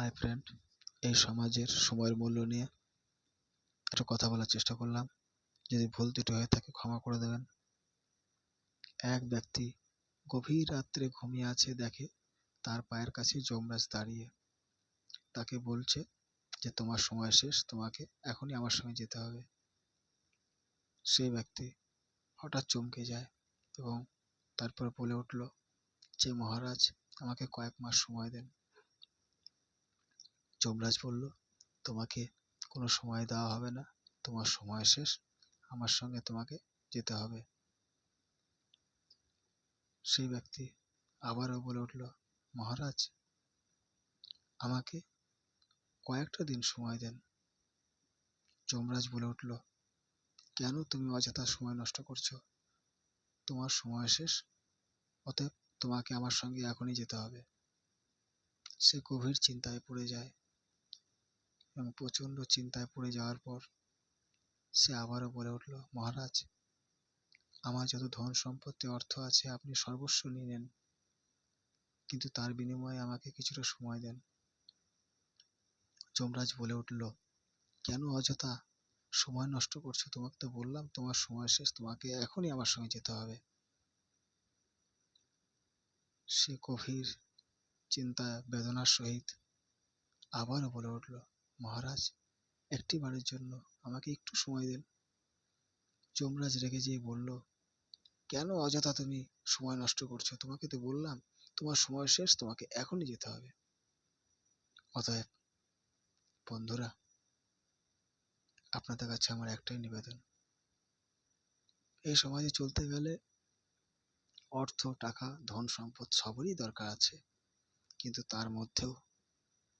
Hi friend এই সমাজের সময়ের মূল্য নিয়ে একটা কথা বলার চেষ্টা করলাম। যদি ভুল ত্রুটি হয়ে থাকে ক্ষমা করে দেবেন। এক ব্যক্তি গভীর রাত্রে ঘুমিয়ে আছে, দেখে তার পায়ের কাছে যমরাজ দাঁড়িয়ে তাকে বলছে যে, তোমার সময় শেষ, তোমাকে এখনই আমার সঙ্গে যেতে হবে। সেই ব্যক্তি হঠাৎ চমকে যায় এবং তারপর বলে উঠল, যে মহারাজ, আমাকে কয়েক মাস সময় দেন। যমরাজ বলল, তোমাকে কোনো সময় দেওয়া হবে না। তোমার সময় শেষ। আমার সঙ্গে তোমাকে যেতে হবে। সেই ব্যক্তি আবারও বলে উঠল, মহারাজ, আমাকে কয়েকটা দিন সময় দেন। যমরাজ বলে উঠল, কেন তুমি অযথা সময় নষ্ট করছ? তোমার সময় শেষ। অতএব তোমাকে আমার সঙ্গে এখনই যেতে হবে। সে গভীর চিন্তায় পড়ে যায়। এবং প্রচণ্ড চিন্তায় পড়ে যাওয়ার পর সে আবারও বলে উঠল, মহারাজ, আমার যত ধন সম্পত্তি, অর্থ আছে, আপনি সর্বস্ব নিয়ে নেন। কিন্তু তার বিনিময়ে আমাকে কিছুটা সময় দেন। যমরাজ বলে উঠল, কেন অযথা সময় নষ্ট করছ? তোমাকে তো বললাম, তোমার সময় শেষ, তোমাকে এখনই আমার সঙ্গে যেতে হবে। সে গভীর চিন্তা বেদনার সহিত আবারও বলে উঠল মহারাজ একটি বারের জন্য আমাকে একটু সময় দিন। যমরাজ রেগে যেয়ে বলল, কেন অযথা তুমি সময় নষ্ট করছ? তোমাকে তো বললাম, তোমার সময় শেষ, তোমাকে এখনই যেতে হবে। অতএব, বন্ধুরা, আপনাদের কাছে আমার একটাই নিবেদন। এই সমাজে চলতে গেলে অর্থ, টাকা, ধন, সম্পদ সবরই দরকার আছে। কিন্তু তার মধ্যেও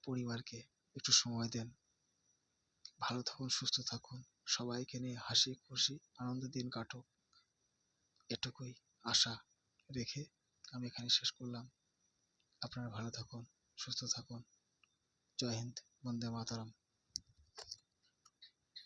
পরিবারকে একটু সময় দেন। ভালো থাকুন, সুস্থ থাকুন। সবাইকে নিয়ে হাসি, খুশি আনন্দ দিন কাটুক। এটুকুই আশা রেখে আমি এখানে শেষ করলাম। আপনারা ভালো থাকুন, সুস্থ থাকুন। জয় হিন্দ, বন্দে মাতারাম।